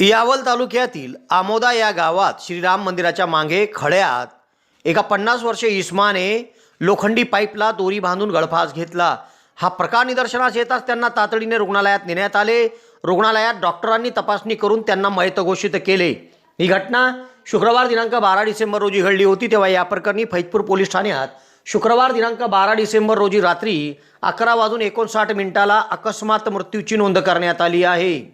यावल तालुक्यातील आमोदा या गावात श्रीराम मंदिराच्या मागे खड्यात एका पन्नास वर्षे इस्माने लोखंडी पाईपला दोरी बांधून गळफास घेतला. हा प्रकार निदर्शनास येताच त्यांना तातडीने रुग्णालयात नेण्यात आले. रुग्णालयात डॉक्टरांनी तपासणी करून त्यांना मयत घोषित केले. ही घटना शुक्रवार दिनांक बारा डिसेंबर रोजी घडली होती तेव्हा या प्रकरणी फैजपूर पोलीस ठाण्यात शुक्रवार दिनांक बारा डिसेंबर रोजी रात्री अकरा वाजून एकोणसाठ मिनिटाला अकस्मात मृत्यूची नोंद करण्यात आली आहे.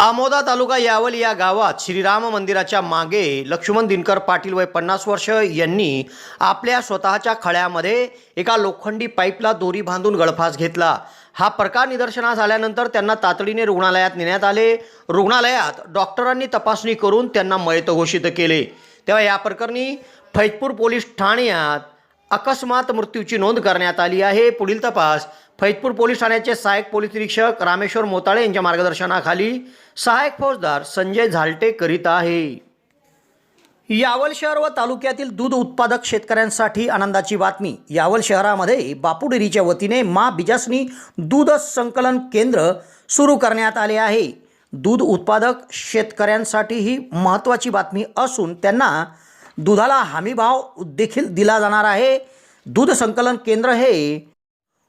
आमोदा तालुका यावल या गावात श्रीराम मंदिराच्या मागे लक्ष्मण दिनकर पाटील वय पन्नास वर्ष यांनी आपल्या स्वतःच्या खळ्यामध्ये एका लोखंडी पाईपला दोरी बांधून गळफास घेतला. हा प्रकार निदर्शनास आल्यानंतर त्यांना तातडीने रुग्णालयात नेण्यात आले. रुग्णालयात डॉक्टरांनी तपासणी करून त्यांना मयत घोषित केले. तेव्हा या प्रकरणी फैजपूर पोलीस ठाण्यात अकस्मात मृत्यूची नोंद करण्यात आली आहे. पुढील तपास फैजपूर पोलीस ठाण्याचे सहाय्यक पोलीस निरीक्षक रामेश्वर मोताळे यांच्या मार्गदर्शनाखाली सहाय्यक फौजदार संजय झालटे करीत आहे. यावल शहर व तालुक्यातील दूध उत्पादक शेतकऱ्यांसाठी आनंदाची बातमी. यावल शहरामध्ये बापू वतीने मा बिजासनी दूध संकलन केंद्र सुरू करण्यात आले आहे. दूध उत्पादक शेतकऱ्यांसाठी ही महत्त्वाची बातमी असून त्यांना दुधाला हमीभाव देखील दिला जाणार आहे. दूध संकलन केंद्र हे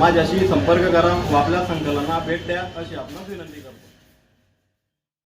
माझ्याशी संपर्क करा व आपल्या संकलना भेट द्या अशी आपण विनंती करतो.